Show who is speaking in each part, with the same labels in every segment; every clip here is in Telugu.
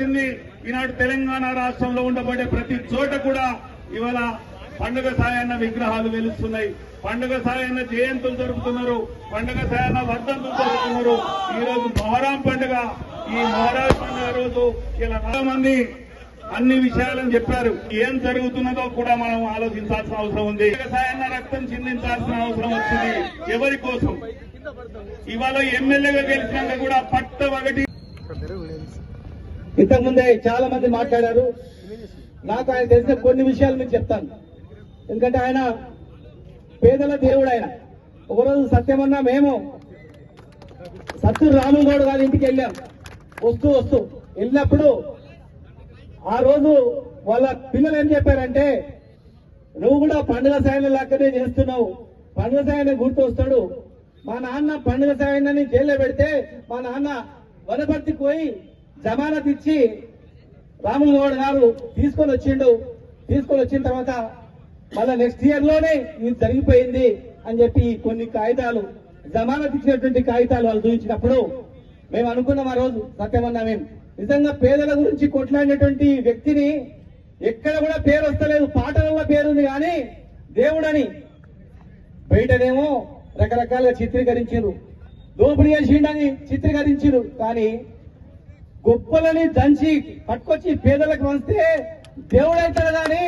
Speaker 1: వచ్చింది. ఈనాడు తెలంగాణ రాష్ట్రంలో ఉండబడే ప్రతి చోట కూడా ఇవాళ పండుగ సాయన్న విగ్రహాలు వెలుస్తున్నాయి. పండుగ సాయన్న జయంతులు జరుపుతున్నారు. పండుగ సాయన్న వర్ధంతులు జరుపుతున్నారు. ఈ రోజు మొహరాం పండుగ. ఈ మొహరాం పండుగ రోజు ఇలా చాలా మంది అన్ని విషయాలను చెప్పారు. ఏం జరుగుతున్నదో కూడా మనం ఆలోచించాల్సిన అవసరం ఉంది. సాయన్న రక్తం చిందించాల్సిన అవసరం వచ్చింది. ఎవరి కోసం? ఇవాళ ఎమ్మెల్యేగా గెలిచినాక కూడా పట్ట ఒకటి
Speaker 2: ఇంతకుముందే చాలా మంది మాట్లాడారు. నాకు ఆయన తెలిసిన కొన్ని విషయాలు మీకు చెప్తాను. ఎందుకంటే ఆయన పేదల దేవుడు ఆయన ఒకరోజు సత్యమన్నా మేము సత్తూరు రాముగౌడ్ గారి ఇంటికి వెళ్ళాం. వస్తూ వస్తూ వెళ్ళినప్పుడు ఆ రోజు వాళ్ళ పిల్లలు ఏం చెప్పారంటే నువ్వు కూడా పండుగ సాయం లాక్కనే చేస్తున్నావు. పండుగ సాయాన్ని గుర్తు వస్తాడు మా నాన్న పండుగ సాయాన్ని జైల్లో పెడితే మా నాన్న వనపర్తికి పోయి జమానత్ ఇచ్చి రాములు గౌడ్ గారు తీసుకొని వచ్చిండు. తీసుకొని వచ్చిన తర్వాత మళ్ళా నెక్స్ట్ ఇయర్లోనే ఇది జరిగిపోయింది అని చెప్పి కొన్ని కాగితాలు జమానత్ ఇచ్చినటువంటి కాగితాలు వాళ్ళు చూపించినప్పుడు మేము అనుకున్నాం ఆ రోజు సత్యమన్నా మేము. నిజంగా పేదల గురించి కొట్లాడినటువంటి వ్యక్తిని ఎక్కడ కూడా పేరు వస్తలేదు పాటలలో పేరుంది కానీ దేవుడని. బయటనేమో రకరకాలుగా చిత్రీకరించారు. దోపిడీ చేసిండని చిత్రీకరించారు కానీ గొప్పలని దంచి పట్టుకొచ్చి పేదలకు వంచితే అవుతాడు కానీ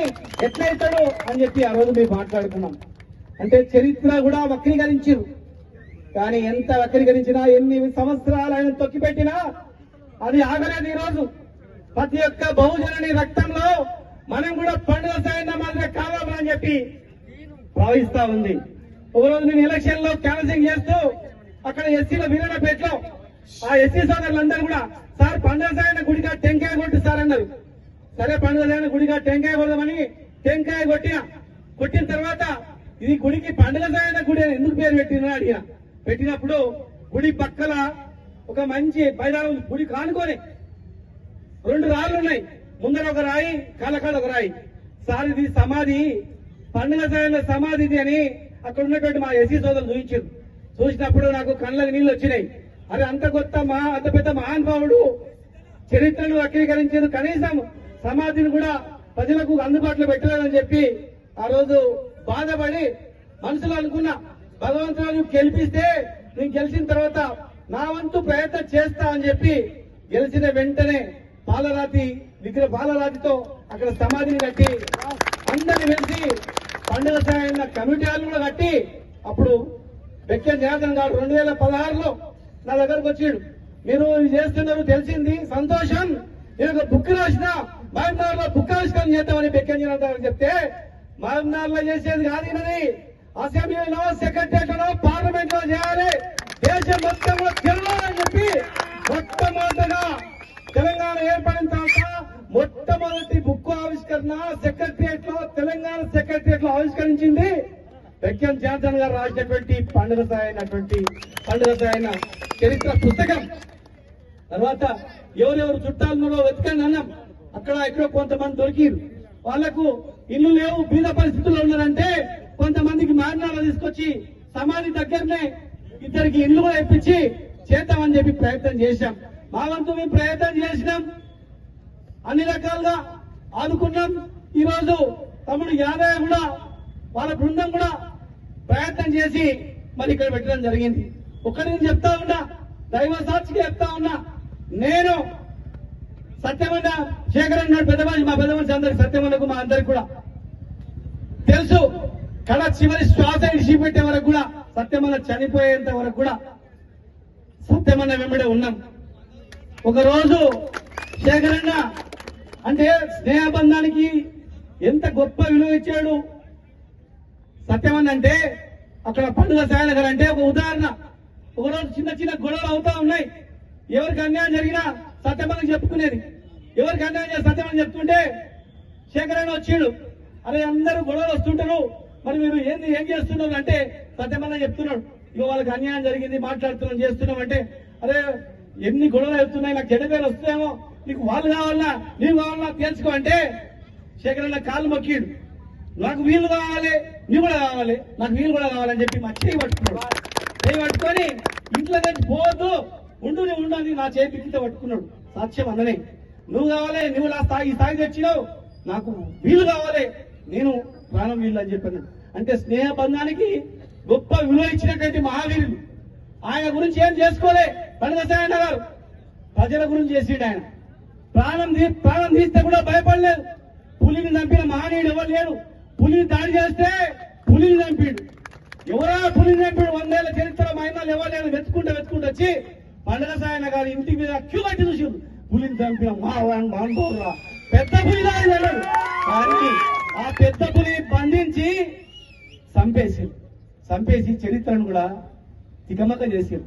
Speaker 2: ఎట్లయితాడు అని చెప్పి ఆ రోజు మేము మాట్లాడుకున్నాం. అంటే చరిత్ర కూడా వక్రీకరించారు కానీ ఎంత వక్రీకరించినా ఎన్ని సంవత్సరాలు ఆయన తొక్కిపెట్టినా అది ఆగలేదు ఈ రోజు. ప్రతి ఒక్క బహుజనుని రక్తంలో మనం కూడా పండుగ సాయంత్రం మాదిరి కావాలని చెప్పి భావిస్తా ఉంది. ఒకరోజు నేను ఎలక్షన్లో క్యాన్సింగ్ చేస్తూ అక్కడ ఎస్సీల వీరన్నపేటలో ఆ ఎస్సీ సోదరులందరూ కూడా సార్ పండుగ సాయన గుడిగా టెంకాయ కొట్టు సార్ అన్నారు. సరే పండుగ సాయన గుడిగా టెంకాయ కొడదామని టెంకాయ కొట్టిన. కొట్టిన తర్వాత ఇది గుడికి పండుగ సాయన గుడి అని ఎందుకు పేరు పెట్టిన అడిగిన పెట్టినప్పుడు గుడి పక్కల ఒక మంచి బయట గుడి కానుకొని రెండు రాళ్ళు ఉన్నాయి. ముందర ఒక రాయి కాలకాడ ఒక రాయి. సార్ ఇది సమాధి. పండుగ సాయంలో సమాధి ఇది అని అక్కడ ఉన్నటువంటి మా ఎస్సీ సోదరులు చూపించారు. చూసినప్పుడు నాకు కళ్ళకి నీళ్ళు వచ్చినాయి. అది అంత కొత్త మా అంత పెద్ద మహానుభావుడు చరిత్రను వక్రీకరించేది కనీసం సమాధిని కూడా ప్రజలకు అందుబాటులో పెట్టలేదని చెప్పి ఆ రోజు బాధపడి మనసులో అనుకున్న భగవంతుడు గెలిపిస్తే నేను గెలిచిన తర్వాత నా వంతు ప్రయత్నం చేస్తా అని చెప్పి గెలిచిన వెంటనే పాలరాతి విగ్రహ పాలరాతితో అక్కడ సమాధిని కట్టి అందరిని వెలిసి పండుగ సాయన్న కమిటీ కూడా కట్టి అప్పుడు వెక్కెన్ జనార్దన్ గారు రెండు వేల పదహారులో నా దగ్గరకు వచ్చాడు. మీరు ఇది చేస్తున్నారు తెలిసింది సంతోషం. నేను ఒక బుక్ రాసిన మహబూబ్నగర్లో బుక్ ఆవిష్కరణ చేద్దామని బెక్కంజన చెప్తే మహబూబ్నగర్లో చేసేది కాదు ఈయనది. అసెంబ్లీలో సెక్రటరియట్లో పార్లమెంట్లో చేయాలి. దేశం మొత్తంలో తిరగాలని చెప్పి మొట్టమొదటిగా తెలంగాణ ఏర్పడిన తర్వాత మొట్టమొదటి బుక్ ఆవిష్కరణ సెక్రటరియట్లో తెలంగాణ సెక్రటరియట్లో ఆవిష్కరించింది వెక్కం జాన్సన్ గారు రాసినటువంటి పండుగ సాయనటువంటి పండుగ సాయన చరిత్ర పుస్తకం. తర్వాత ఎవరెవరు చుట్టాలలో వెతకండి అన్నాం. అక్కడ ఇక్కడ కొంతమంది దొరికిరు. వాళ్ళకు ఇల్లు లేవు బీద పరిస్థితుల్లో ఉన్నారంటే కొంతమందికి మారణాలు తీసుకొచ్చి సమాధి దగ్గరనే ఇద్దరికి ఇల్లు కూడా ఇప్పించి చేద్దామని చెప్పి ప్రయత్నం చేశాం. మా వంతు మేము ప్రయత్నం చేసినాం. అన్ని రకాలుగా ఆదుకున్నాం. ఈ రోజు తమ్ముడు యాదయ్య కూడా వాళ్ళ బృందం కూడా ప్రయత్నం చేసి మరి ఇక్కడ పెట్టడం జరిగింది. ఒకటి నేను చెప్తా ఉన్నా దైవ సాక్షిగా చెప్తా ఉన్నా నేను సత్యమన్న శేఖర్ అన్నాడు పెద్ద మా పెద్ద అందరికి సత్యమన్నకు మా అందరికి కూడా. తెలుసు కడ చివరి శ్వాస ఇడిచిపెట్టే వరకు కూడా సత్యమన్న చనిపోయేంత వరకు కూడా సత్యమన్న వెంబడే ఉన్నాం. ఒక రోజు శేఖరన్న అంటే స్నేహబంధానికి ఎంత గొప్ప విలువ ఇచ్చాడు? సత్యమన్న అంటే అక్కడ పండుగ సాయనగర్ అంటే ఒక ఉదాహరణ. ఒకరోజు చిన్న చిన్న గొడవలు అవుతా ఉన్నాయి. ఎవరికి అన్యాయం జరిగినా సత్యమని చెప్పుకునేది. ఎవరికి అన్యాయం చేసి సత్యమని చెప్తుంటే శేఖరన్న వచ్చిండు. అరే అందరూ గొడవలు వస్తుంటారు. మరి మీరు ఏంది ఏం చేస్తున్నారు అంటే సత్యమన్న చెప్తున్నాడు. ఇక వాళ్ళకి అన్యాయం జరిగింది మాట్లాడుతున్నాం చేస్తున్నాం అంటే అరే ఎన్ని గొడవలు అవుతున్నాయి నాకు చెడ్డ పేరు వస్తుందేమో నీకు వాళ్ళు కావాలా నీవు కావాలా తెలుసుకో అంటే శేఖరన్న కాలు మొక్కిడు. నాకు వీలు కావాలి నీవు కూడా కావాలి నాకు వీలు కూడా కావాలని చెప్పి మా చేయి పట్టుకున్నాడు. చేయి పట్టుకొని ఇంట్లో నుంచి పోవద్దు. ఉండు నీ నా చేయి పిక్కితో పట్టుకున్నాడు. సాక్ష్యం అన్ననే నువ్వు కావాలి నువ్వు నా స్థాయి స్థాయి తెచ్చినావు. నాకు వీలు కావాలి. నేను ప్రాణం వీళ్ళు అని చెప్పాను. అంటే స్నేహ బంధానికి గొప్ప విలువ ఇచ్చినటువంటి మహావీరులు. ఆయన గురించి ఏం చేసుకోలే? పండుగ గారు. ప్రజల గురించి చేసిండు ఆయన. ప్రాణం తీ ప్రాణం తీస్తే కూడా భయపడలేదు. పులిని చంపిన మహనీయుడు ఎవరు లేడు? పులిని దాడి చేస్తే పులిని చంపిండు. ఎవరా పులిని వందేళ్ళ చరిత్ర మహిళలు ఎవరు లేరు వెతుకుంటూ వెతుకుంటూ వచ్చి పండుగ సాయన గారి ఇంటి మీద క్యూ కట్టి చూసిండు పులిని చంపిన మా మహానుభావురా పెద్ద పులి కానీ ఆ పెద్ద పులి బంధించి చంపేసి చంపేసి చరిత్రను కూడా తికమక చేసారు